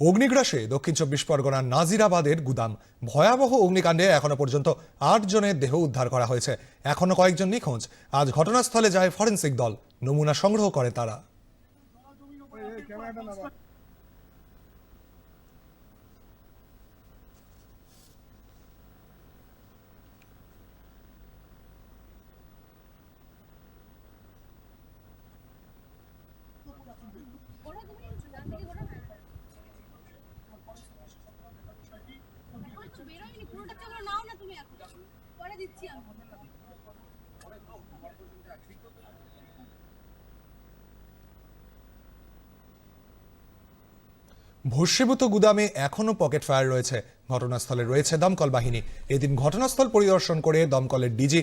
অগ্নিগ্রাসে দক্ষিণ চব্বিশ পরগনার নাজিরাবাদের গুদাম। ভয়াবহ অগ্নিকাণ্ডে এখনও পর্যন্ত আট জনের দেহ উদ্ধার করা হয়েছে। এখনও কয়েকজন নিখোঁজ। আজ ঘটনাস্থলে যায় ফরেন্সিক দল। নমুনা সংগ্রহ করে তারা। পুরোটা চলো নাও না তুমি এখন। পরে দিচ্ছি আমি। ভস্মীভূত গুদামে এখনও পকেট ফায়ার রয়েছে। ঘটনাস্থলে রয়েছে দমকল বাহিনী। এদিন ঘটনাস্থল পরিদর্শন করে দমকলের ডিজি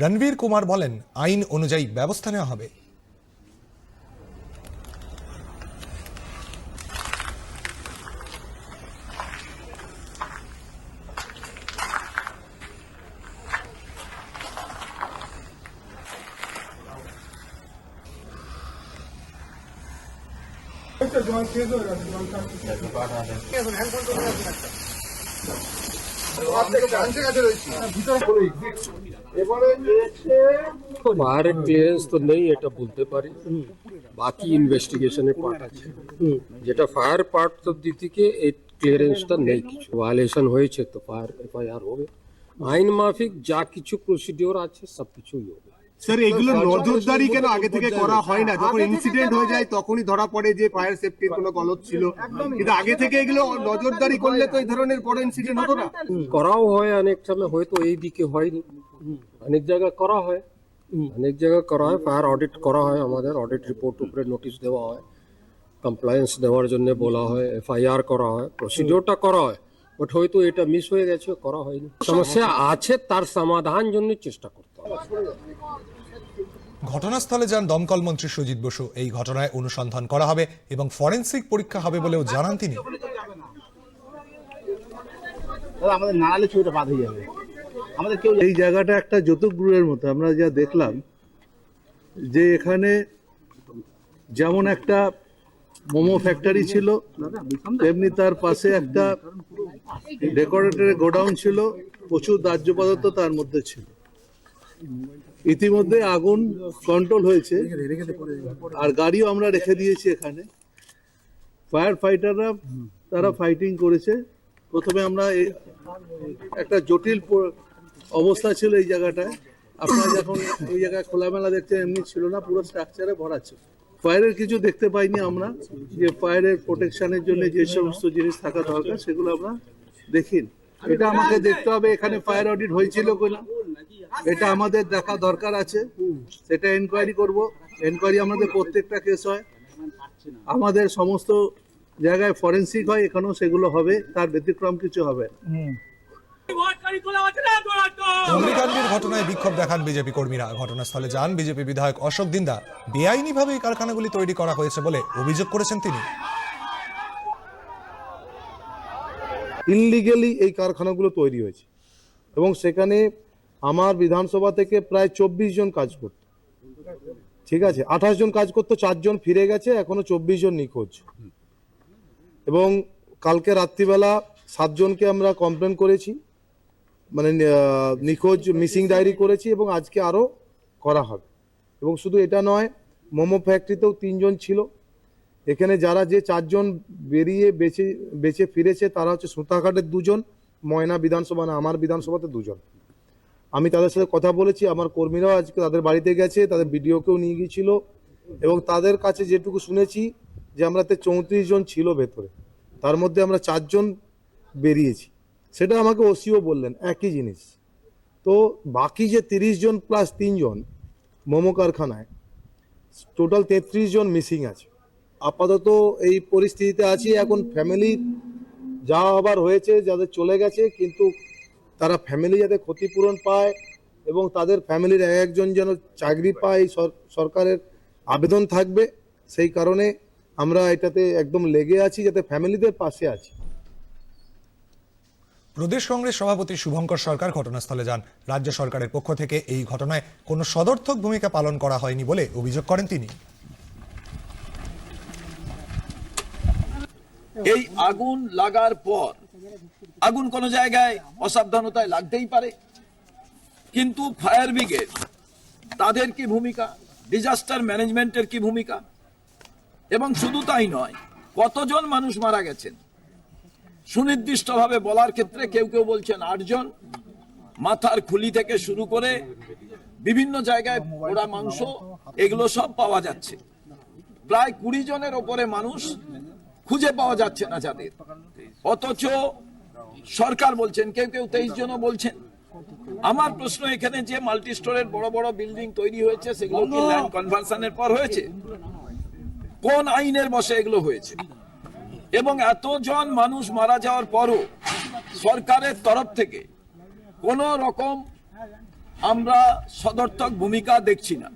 রণবীর কুমার বলেন, আইন অনুযায়ী ব্যবস্থা নেওয়া হবে। ফায়ার ক্লিয়ারেন্স তো নেই এটা বলতে পারি। বাকি ইনভেস্টিগেশনের পার্ট আছে। যেটা ফায়ার পার্ট তো দিকে এই ক্লিয়ারেন্সটা নেই কিছু। ভায়োলেশন হয়েছে তো ফায়ার এফআইআর হবে। আইন মাফিক যা কিছু প্রসিডিওর আছে সব কিছুই হবে। স্যার এগুলো নজরদারি কেন আগে থেকে করা হয় না? যখন ইনসিডেন্ট হয়ে যায় তখনই ধরা পড়ে যে ফায়ার সেফটির কোনো গলত ছিল। কিন্তু আগে থেকে এগুলো নজরদারি করলে তো এই ধরনের বড় ইনসিডেন্ট হতো না। করাও হয় অনেক সময় হয়তো এই দিকে হয়নি অনেক জায়গায় করা হয়। অনেক জায়গায় করা হয় ফায়ার অডিট করা হয় আমাদের অডিট রিপোর্ট উপরে নোটিশ দেওয়া হয়। কমপ্লায়েন্স দেওয়ার জন্য বলা হয় এফআইআর করা হয় প্রসিডিওরটা করা হয়। বাট হয়তো এটা মিস হয়ে গেছে করা হয়নি। সমস্যা আছে তার সমাধান জন্য চেষ্টা করতে হবে। ঘটনাস্থলে যান দমকল মন্ত্রী সুজিত বসু। এই ঘটনায় অনুসন্ধান করা হবে এবং ফরেন্সিক পরীক্ষা হবে বলেও জানান তিনি। আমাদের নাড়ালে ছবিটা বাদ হয়ে যাবে। আমাদের কেউ এই জায়গাটা একটা যতুগৃহের মতো আমরা যা দেখলাম যে এখানে যেমন একটা মোমো ফ্যাক্টরি ছিল তেমনি তার পাশে একটা ডেকোরেটরের গোডাউন ছিল প্রচুর দাহ্য পদার্থ তার মধ্যে ছিল। ইতিমধ্যে আগুন কন্ট্রোল হয়েছে। আর গাড়িও আমরা রেখে দিয়েছি এখানে। ফায়ার ফাইটাররা তারা ফাইটিং করেছে। প্রথমে আমরা একটা জটিল অবস্থা ছিল এই জায়গাটায়। আপনারা যখন এই জায়গায় খোলামেলা দেখছেন এমনি ছিল না পুরো স্ট্রাকচারে ভরা ছিল। ফায়ারের কিছু দেখতে পাইনি আমরা যে ফায়ারের প্রোটেকশনের জন্য যে সমস্ত জিনিস থাকা দরকার সেগুলো আমরা দেখিন। এটা আমাকে দেখতে হবে এখানে ফায়ার অডিট হয়েছিল কিনা। এটা আমাদের দেখা দরকার আছে। সেটা এনকোয়ারি করব। এনকোয়ারি আমাদের প্রত্যেকটা কেস হয়। আমাদের সমস্ত জায়গায় ফরেন্সিক হয় এখানেও সেগুলো হবে। তার ব্যতিক্রম কিছু হবে। অগ্নিকাণ্ডের ঘটনায় বিক্ষোভ দেখান বিজেপি কর্মীরা। ঘটনাস্থলে যান বিজেপি বিধায়ক অশোক দিন্দা। বেআইনিভাবে এই কারখানাগুলি তৈরি করা হয়েছে বলে অভিযোগ করেছেন তিনি। ইনলিগেলি এই কারখানাগুলো তৈরি হয়েছে। এবং সেখানে আমার বিধানসভা থেকে প্রায় চব্বিশ জন কাজ করত। ঠিক আছে? আঠাশ জন কাজ করতো চারজন ফিরে গেছে, এখনও চব্বিশ জন নিখোঁজ। এবং কালকে রাত্রিবেলা সাতজনকে আমরা কমপ্লেন করেছি মানে নিখোঁজ মিসিং ডায়েরি করেছি এবং আজকে আরও করা হবে। এবং শুধু এটা নয়, মোমো ফ্যাক্টরিতেও তিনজন ছিল। এখানে যারা যে চারজন বেরিয়ে বেঁচে বেঁচে ফিরেছে, তারা হচ্ছে সুতাঘাটের দুজন, ময়না বিধানসভা না, আমার বিধানসভাতে দুজন। আমি তাদের সাথে কথা বলেছি, আমার কর্মীরাও আজকে তাদের বাড়িতে গেছে, তাদের ভিডিওকেও নিয়ে গিয়েছিল এবং তাদের কাছে যেটুকু শুনেছি যে আমরা চৌত্রিশ জন ছিল ভেতরে, তার মধ্যে আমরা চারজন বেরিয়েছি। সেটা আমাকে ওসিও বললেন, একই জিনিস। তো বাকি যে তিরিশ জন প্লাস তিনজন মোমো কারখানায় টোটাল তেত্রিশ জন মিসিং আছে। আপাতত এই পরিস্থিতিতে আছি, এখন ফ্যামিলি যা আবার হয়েছে, যাদের চলে গেছে, কিন্তু তারা ফ্যামিলি যাতে ক্ষতিপূরণ পায় এবং তাদের ফ্যামিলির এক একজন যেন চাকরি পায় এই সরকারের আবেদন থাকবে সেই কারণে আমরা এটাতে একদম লেগে আছি যাতে ফ্যামিলিদের পাশে আছি। প্রদেশ কংগ্রেস সভাপতি শুভঙ্কর সরকার ঘটনাস্থলে যান। রাজ্য সরকারের পক্ষ থেকে এই ঘটনায় কোনো সদর্থক ভূমিকা পালন করা হয়নি বলে অভিযোগ করেন তিনি। এই আগুন লাগার পর আগুন কোনো জায়গায় অসাবধানতায় লাগতেই পারে। কিন্তু ফায়ার ব্রিগেড, তাদের কি ভূমিকা? ডিজাস্টার ম্যানেজমেন্টের কি ভূমিকা? এবং শুধু তাই নয়, কতজন মানুষ মারা গেছেন? সুনির্দিষ্টভাবে বলার ক্ষেত্রে কেউ কেউ বলছেন আটজন। মাথার খুলি থেকে শুরু করে বিভিন্ন জায়গায় পোড়া মাংস, এগুলো সব পাওয়া যাচ্ছে। প্রায় কুড়ি জনের ওপরে মানুষ খুঁজে পাওয়া যাচ্ছে না যাদের। অথচ সরকার বলছেন কেউ কেউ তেইশ জনও বলছেন। আমার প্রশ্ন এখানে যে মাল্টি স্টোরের বড় বড় বিল্ডিং তৈরি হয়েছে সেগুলো কি ল্যান্ড কনভার্সনের পর হয়েছে? কোন আইনের বসে এগুলো হয়েছে? এবং এতজন মানুষ মারা যাওয়ার পরও সরকারের তরফ থেকে কোন রকম আমরা সদর্থক ভূমিকা দেখছি না।